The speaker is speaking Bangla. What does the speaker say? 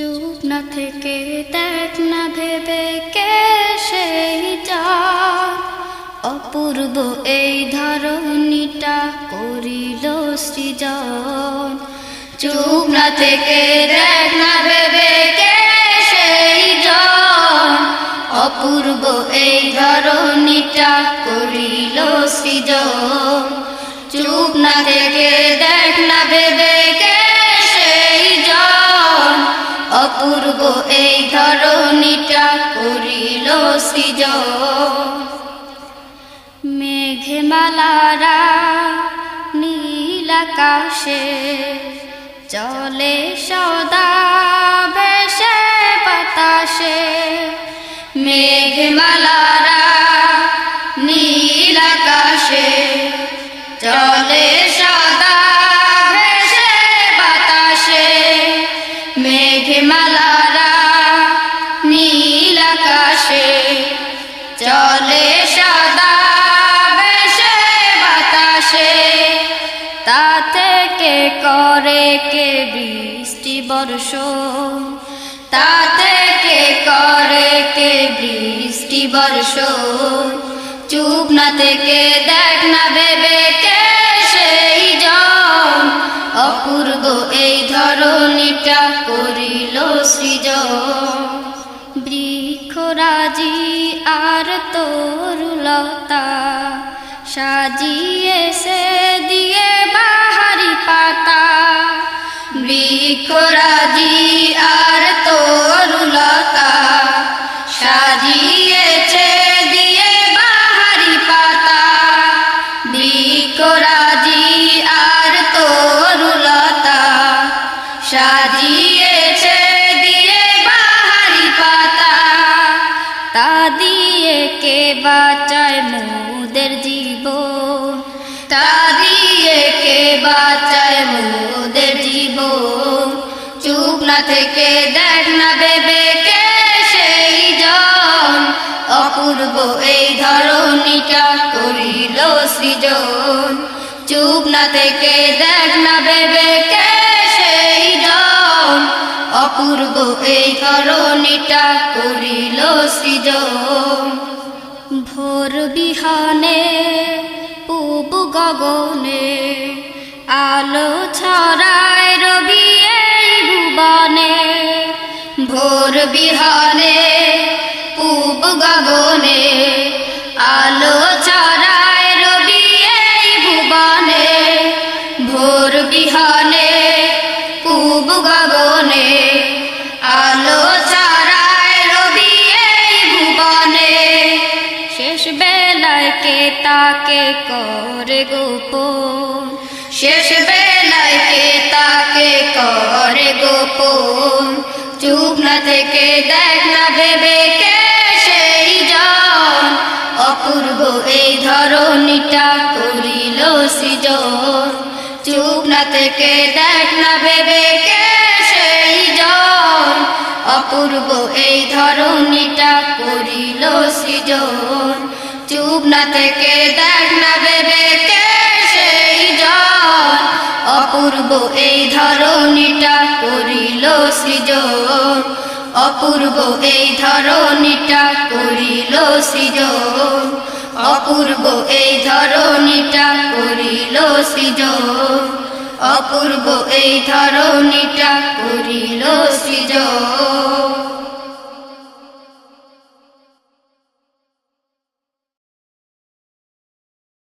চুপ না থেকে দেখ না ভেবে কে সেই অপূর্ব এই ধরণীটা করিল সৃজন। চুপ না থেকে দেখ না ভেবে কে সেই অপূর্ব এই ধরণীটা করিল সৃজন। চুপ না থেকে দেখ না ভেবে কে অপূর্ব এই ধরণীটা করিল সৃজন। মেঘমালারা নীল আকাশে চলে সদা ভেসে বাতাসে। মেঘমালারা নীল আকাশে চলে মেঘমালারা নীল আকাশে চলে সদা ভেসে বাতাসে। তা থেকে করে কে বৃষ্টি বর্ষণ? তা থেকে করে কে বৃষ্টি বর্ষণ? চুপ না থেকে দেখ না ভেবে কে সেই জন? অপূর্ব এই ধরণীটা করিল সৃজন বৃক্ষরাজি আর তরুলতা সাজিয়ে সে দিয়ে বাহারি পাতা। বৃক্ষরাজি বাঁচায় মোদের জীবন? তা দিয়ে কে বাঁচায় মোদের জীবন? চুপ না থেকে দেখ না ভেবে কে সেই জন? অপূর্ব এই ধরণীটা করিল সৃজন। চুপ না থেকে দেখ না ভেবে কে সেই জন? অপূর্ব এই ধরণীটা করিল সৃজন। ভোর বিহানে, পূব গগনে, আলো ছড়ায় রবি এই ভুবনে। ভোর বিহানে, পূব গগনে, আলো ছড়ায় শেষ বেলায় কে তাকে করে গোপন? শেষ বেলায় কে তাকে করে গোপন? চুপ না থেকে দেখ না ভেবে কে সেই জন? অপূর্ব এই ধরণীটা করিল সৃজন। চুপ না থেকে দেখ না ভেবে কে সেই জন? অপূর্ব এই ধরণীটা করিল সৃজন। না থেকে দেখ না ভেবে কে সেই জন অপূর্ব এই ধরণীটা করিল সৃজন। অপূর্ব এই ধরণীটা করিল সৃজন। অপূর্ব এই ধরণীটা করিল সৃজন। অপূর্ব এই ধরণীটা করিল